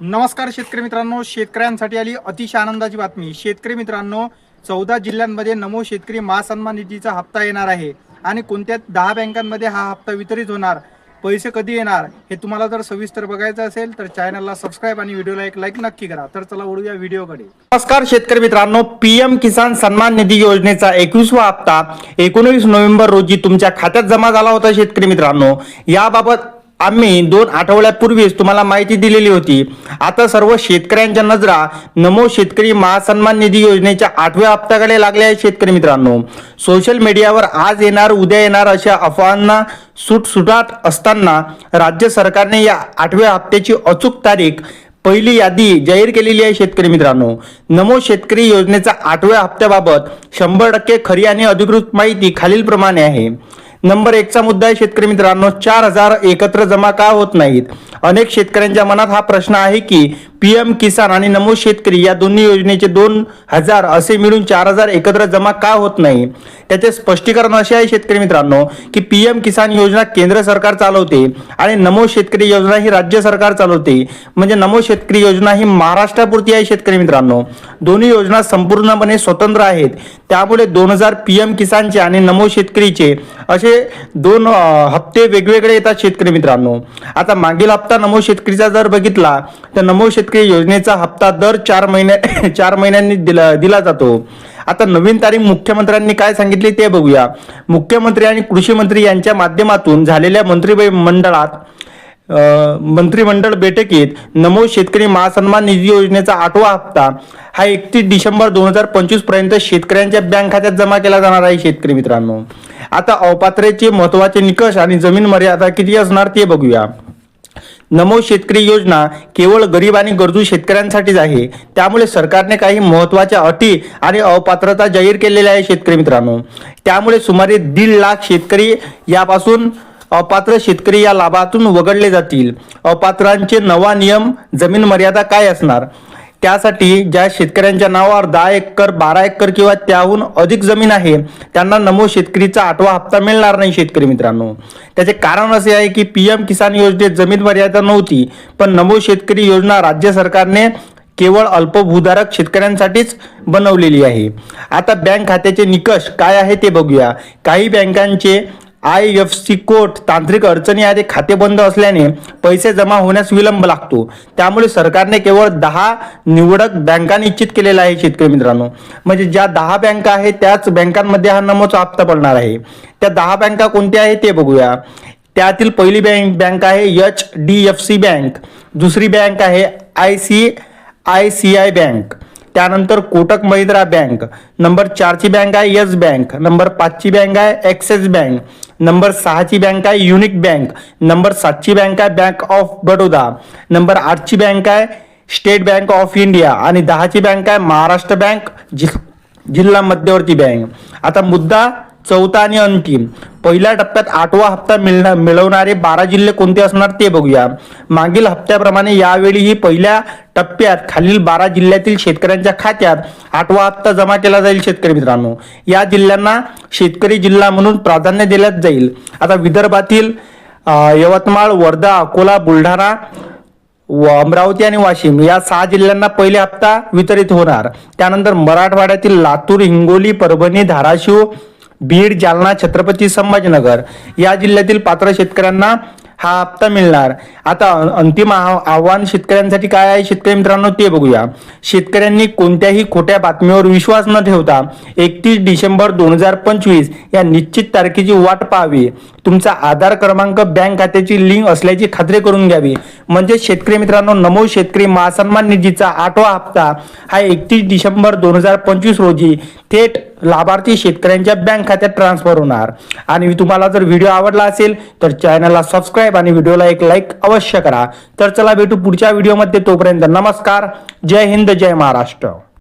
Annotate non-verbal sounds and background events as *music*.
नमस्कार शेतकरी मित्रांनो शेतकऱ्यांसाठी आली अतिशय आनंदाची बातमी. शेतकरी मित्रांनो चौदा जिल्ह्यांमध्ये नमो शेतकरी महासन्मान निधीचा हप्ता येणार आहे आणि कोणत्या दहा बँकांमध्ये हा हप्ता वितरित होणार पैसे कधी येणार हे तुम्हाला जर सविस्तर बघायचं असेल तर चॅनलला सबस्क्राईब आणि व्हिडिओला एक लाईक नक्की करा. तर चला वळूया व्हिडिओकडे. नमस्कार शेतकरी मित्रांनो पीएम किसान सन्मान निधी योजनेचा एकवीसवा हप्ता एकोणवीस नोव्हेंबर रोजी तुमच्या खात्यात जमा झाला होता शेतकरी मित्रांनो. याबाबत आम्ही दोन आठवड्यापूर्वीच तुम्हाला माहिती दिलेली होती. आता सर्व शेतकऱ्यांच्या नजरा नमो शेतकरी महासन्मान निधी योजनेच्या आठव्या हप्त्याकडे लागल्या आहे शेतकरी मित्रांनो. सोशल मीडियावर आज येणार उद्या येणार अशा अफवांना सुटसुटाट असताना राज्य सरकारने या आठव्या हप्त्याची अचूक तारीख पहिली यादी जाहीर केलेली आहे शेतकरी मित्रांनो. नमो शेतकरी योजनेचा आठव्या हप्त्याबाबत शंभर टक्के खरी आणि अधिकृत माहिती खालीलप्रमाणे आहे. नंबर एकचा मुद्दा आहे शेतकरी मित्रांनो चार हजार एकत्र जमा का होत नाहीत? अनेक शेतकऱ्यांच्या मनात हा प्रश्न आहे की पीएम किसान आणि नमो शेतकरी या दोन्ही योजनेचे दोन हजार असे मिळून चार हजार एकत्र जमा का होत नाही? त्याचे स्पष्टीकरण असे आहे शेतकरी मित्रांनो की पीएम किसान योजना केंद्र सरकार चालवते आणि नमो शेतकरी योजना ही राज्य सरकार चालवते. म्हणजे नमो शेतकरी योजना ही महाराष्ट्रापुरती आहे शेतकरी मित्रांनो. दोन्ही योजना संपूर्णपणे स्वतंत्र आहेत. त्यामुळे दोन हजार पीएम किसानचे आणि नमो शेतकरीचे असे दोन हप्ते वेगवेगळे येतात शेतकरी मित्रांनो. आता मागील हप्ता नमो शेतकरीचा जर बघितला तर नमो शेतकरी योजनेचा हप्ता दर चार महिन्या *coughs* चार महिन्यांनी दिला दिला जातो. आता नवीन तारीख मुख्यमंत्र्यांनी काय सांगितले ते बघूया. मुख्यमंत्री आणि कृषी मंत्री यांच्या माध्यमातून झालेल्या मंत्री मंडळात मंत्रिमंडळ बैठकीत नमो शेतकरी महासन्मान निधी योजनेचा आठवा हप्ता हा एकतीस डिसेंबर दोन हजार पंचवीसपर्यंत शेतकऱ्यांच्या बँक खात्यात जमा केला जाणार आहे शेतकरी मित्रांनो. आता अपात्रेचे महत्त्वाचे निकष आणि जमीन मर्यादा किती असणार ते बघूया. नमो शेतकरी योजना केवळ गरीब आणि गरजू शेतकऱ्यांसाठीच आहे. त्यामुळे सरकारने काही महत्त्वाच्या अटी आणि अपात्रता जाहीर केलेल्या आहे शेतकरी मित्रांनो. त्यामुळे सुमारे दीड लाख शेतकरी यापासून अपात्र शेतकरी या लाभातून वगळले जातील. अपात्रांचे नवा नियम जमीन मर्यादा काय असणार? त्यासाठी ज्या शेतकऱ्यांच्या नावावर दहा एकर बारा एकर किंवा त्याहून अधिक जमीन आहे त्यांना नमो शेतकरीचा आठवा हप्ता मिळणार नाही शेतकरी मित्रांनो. त्याचे कारण असे आहे की पीएम किसान योजनेत जमीन मर्यादा नव्हती पण नमो शेतकरी योजना राज्य सरकारने केवळ अल्पभूधारक शेतकऱ्यांसाठीच बनवलेली आहे. आता बँक खात्याचे निकष काय आहे ते बघूया. काही बँकांचे आय एफ सी कोड तांत्रिक अडचणी आधी खाते बंद असल्याने पैसे जमा होण्यास विलंब लागतो. त्यामुळे सरकारने केवळ दहा निवडक बँका निश्चित केलेला आहे शेतकरी मित्रांनो. म्हणजे ज्या दहा बँका आहेत त्याच बँकांमध्ये हा नमोचा हप्ता पडणार आहे. त्या दहा बँका कोणत्या आहेत ते बघूया. त्यातील पहिली बँक बँक आहे H D F C Bank. दुसरी बँक आहे I C I C I Bank. त्यानंतर कोटक महिंद्रा बँक नंबर चारची बँक आहे येस बँक नंबर पाचची बँक आहे ॲक्सिस बँक नंबर सहाची बँक आहे युनिक बँक नंबर सातची बँक आहे बँक ऑफ बडोदा नंबर आठची बँक आहे स्टेट बँक ऑफ इंडिया आणि दहाची बँक आहे महाराष्ट्र बँक जि जिल्हा मध्यवर्ती बँक. आता मुद्दा चौथा आणि अंतिम. पहिल्या टप्प्यात आठवा हप्ता मिळणार मिळवणारे बारा जिल्हे कोणते असणार ते बघूया. मागील हप्त्याप्रमाणे यावेळीही पहिल्या टप्प्यात खालील बारा जिल्ह्यातील शेतकऱ्यांच्या खात्यात आठवा हप्ता जमा केला जाईल शेतकरी मित्रांनो. या जिल्ह्यांना शेतकरी जिल्हा म्हणून प्राधान्य दिल्यात जाईल. आता विदर्भातील यवतमाळ वर्धा अकोला बुलढाणा व अमरावती आणि वाशिम या सहा जिल्ह्यांना पहिले हप्ता वितरित होणार. त्यानंतर मराठवाड्यातील लातूर हिंगोली परभणी धाराशिव बीड जालना छत्रपती संभाजीनगर या जिल्ह्यातील पात्र शेतकऱ्यांना हा हप्ता मिळणार. आता अंतिम आव- आव्हान शेतकऱ्यांसाठी काय आहे शेतकरी मित्रांनो ते बघूया. शेतकऱ्यांनी कोणत्याही खोट्या बातमीवर विश्वास न ठेवता एकतीस डिसेंबर दोन हजार पंचवीस या निश्चित तारखेची वाट पाहावी. तुमचा आधार क्रमांक बँक खात्याची लिंक असल्याची खात्री करून घ्यावी. म्हणजे शेतकरी मित्रांनो नमो शेतकरी महासन्मान निधीचा आठवा हप्ता हा एकतीस डिसेंबर दोन हजार पंचवीस रोजी थेट लाभार्थी शेतकऱ्यांच्या बँक खात्यात ट्रान्सफर होणार. आणि तुम्हाला जर व्हिडिओ आवडला असेल तर चॅनलला सबस्क्राईब आणि व्हिडिओला एक लाईक अवश्य करा. तर चला भेटू पुढच्या व्हिडिओमध्ये. तोपर्यंत नमस्कार. जय हिंद जय महाराष्ट्र.